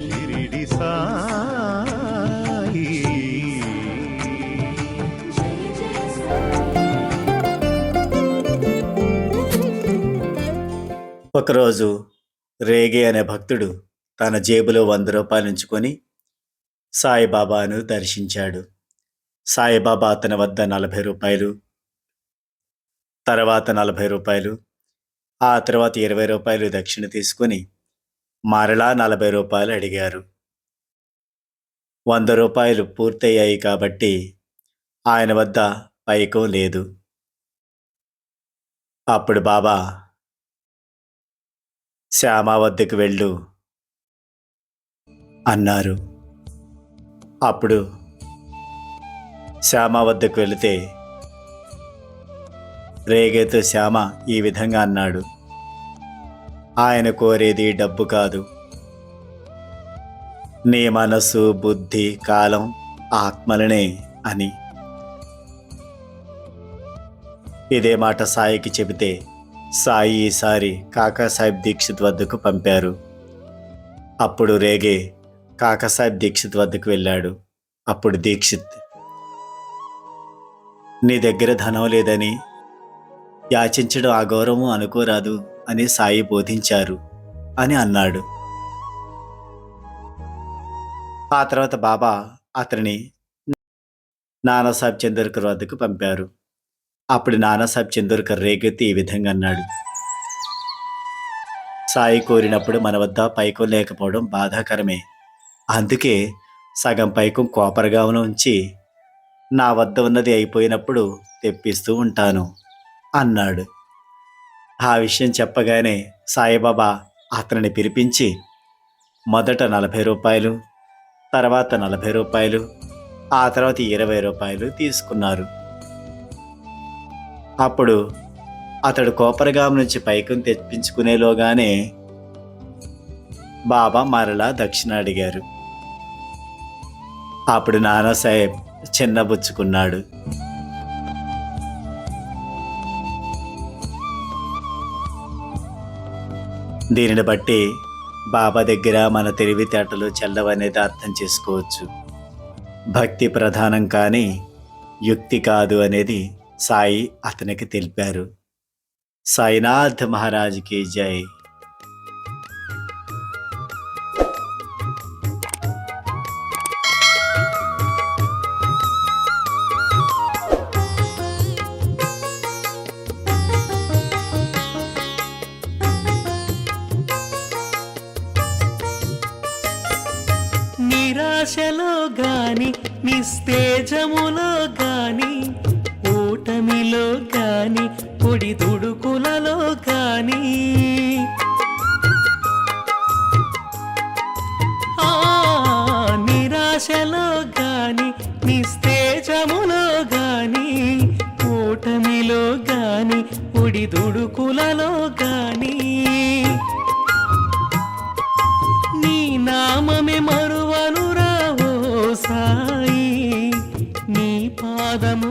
షిరిడి సాయి. ఒకరోజు రేగే అనే భక్తుడు తన జేబులో వంద రూపాయలు ఉంచుకొని సాయిబాబాను దర్శించాడు. సాయిబాబా అతని వద్ద నలభై రూపాయలు తర్వాత నలభై రూపాయలు ఆ తర్వాత ఇరవై రూపాయలు దక్షిణ తీసుకొని మరలా నలభై రూపాయలు అడిగారు. వంద రూపాయలు పూర్తయ్యాయి కాబట్టి ఆయన వద్ద పైకం లేదు. అప్పుడు బాబా శ్యామ వద్దకు వెళ్ళు అన్నారు. అప్పుడు శ్యామ వద్దకు వెళితే రేగేతో శ్యామ ఈ విధంగా అన్నాడు. ఆయన కోరేది డబ్బు కాదు. నీ మనస్సు బుద్ధి కాలం ఆత్మలనే అని. ఇదే మాట సాయికి చెబితే సాయి ఈసారి కాకాసాహెబ్ దీక్షిత్ వద్దకు పంపారు. అప్పుడు రేగే కాకాసాహెబ్ దీక్షిత్ వద్దకు వెళ్ళాడు. అప్పుడు దీక్షిత్ నీ దగ్గర ధనం లేదని యాచించడం ఆ గౌరవం అనుకోరాదు. అని సాయి బోధించారు అని అన్నాడు. ఆ తర్వాత బాబా అతనిని నానాసాహెబ్ చందర్కర్ వద్దకు పంపారు. అప్పుడు నానాసాహెబ్ చందర్కర్ రేగెత్తి ఈ విధంగా అన్నాడు. సాయి కోరినప్పుడు మన వద్ద పైకం లేకపోవడం బాధాకరమే. అందుకే సగం పైకం కోపరగా ఉంచి నా వద్ద ఉన్నది అయిపోయినప్పుడు తెప్పిస్తూ ఉంటాను అన్నాడు. ఆ విషయం చెప్పగానే సాయిబాబా అతనిని పిలిపించి మొదట నలభై రూపాయలు తర్వాత నలభై రూపాయలు ఆ తర్వాత ఇరవై రూపాయలు తీసుకున్నారు. అప్పుడు అతడు కోపరగాం నుంచి పైకం తెప్పించుకునేలోగానే బాబా మరలా దక్షిణ అడిగారు. అప్పుడు నానాసాహెబ్ చిన్నబుచ్చుకున్నాడు దీనిని బట్టి బాబా దగ్గర మన తెలివితేటలు చెల్లవనేది అర్థం చేసుకోవచ్చు. భక్తి ప్రధానం కానీ యుక్తి కాదు అనేది సాయి అతనికి తెలిపారు. సాయినాథ్ మహారాజ్కి జై. నిరాశలో గాని నిస్తేజములో గాని ఓటమిలో గాని పొడి దుడుకులలో గాని. ఆ నిరాశలో గాని నిస్తేజములో గాని ఓటమిలో గాని పొడి దుడుకులలో గాని. నీ పాదము